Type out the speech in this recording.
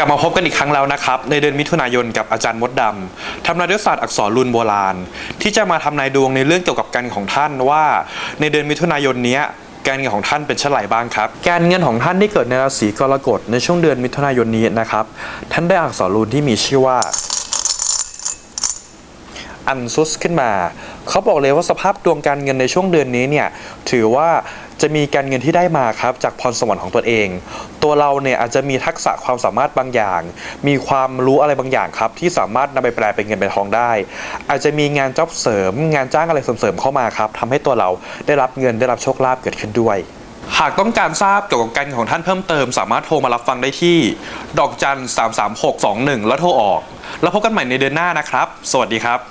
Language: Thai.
กลับมาพบกันอีกครั้งแล้วนะครับ ในเดือนมิถุนายนกับอาจารย์มดดำทำนายด้วงศาสตร์อักษรรุนโบราณ ที่จะมาทำนายดวงในเรื่องเกี่ยวกับการเงินของท่านว่า ในเดือนมิถุนายนนี้การเงินของท่านเป็นเช่นไรบ้างครับ การเงินของท่านที่เกิดในราศีกรกฎในช่วงเดือนมิถุนายนนี้นะครับ ท่านได้อักษรรุนที่มีชื่อว่า อันซุสขึ้นมา เขาบอกเลยว่าสภาพดวงการเงินในช่วงเดือนนี้เนี่ยถือว่า จะมีการเงินที่ได้มาครับจากพรสวรรค์ของตนเอง ตัวเราเนี่ยอาจจะมีทักษะความสามารถบางอย่าง มีความรู้อะไรบางอย่างครับ ที่สามารถนำไปแปลเป็นเงินเป็นทองได้ อาจจะมีงานจ็อบเสริม งานจ้างอะไรเสริมๆเข้ามาครับทำให้ตัวเราได้รับเงินได้รับโชคลาภเกิดขึ้นด้วยหากต้องการทราบเกี่ยวกับการของท่านเพิ่มเติม สามารถโทรมารับฟังได้ที่ ดอกจัน 33621 แล้วโทรออก แล้วพบกันใหม่ในเดือนหน้านะครับ สวัสดีครับ